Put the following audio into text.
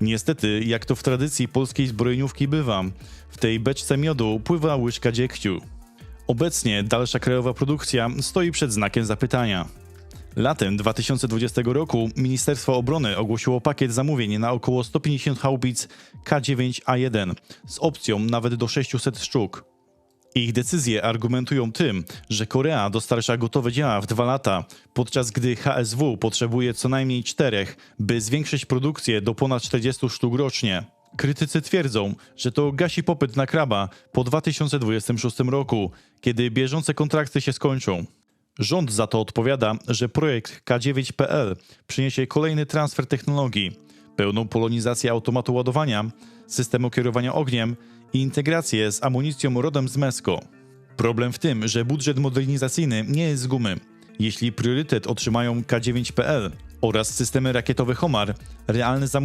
Niestety, jak to w tradycji polskiej zbrojeniówki bywa, w tej beczce miodu pływa łyżka dziegciu. Obecnie dalsza krajowa produkcja stoi przed znakiem zapytania. Latem 2020 roku Ministerstwo Obrony ogłosiło pakiet zamówień na około 150 haubic K9A1 z opcją nawet do 600 sztuk. Ich decyzje argumentują tym, że Korea dostarcza gotowe dzieła w dwa lata, podczas gdy HSW potrzebuje co najmniej czterech, by zwiększyć produkcję do ponad 40 sztuk rocznie. Krytycy twierdzą, że to gasi popyt na kraba po 2026 roku, kiedy bieżące kontrakty się skończą. Rząd za to odpowiada, że projekt K9PL przyniesie kolejny transfer technologii, pełną polonizację automatu ładowania, systemu kierowania ogniem i integrację z amunicją rodem z MESCO. Problem w tym, że budżet modernizacyjny nie jest z gumy. Jeśli priorytet otrzymają K9PL oraz systemy rakietowe Homar, realne zamówienia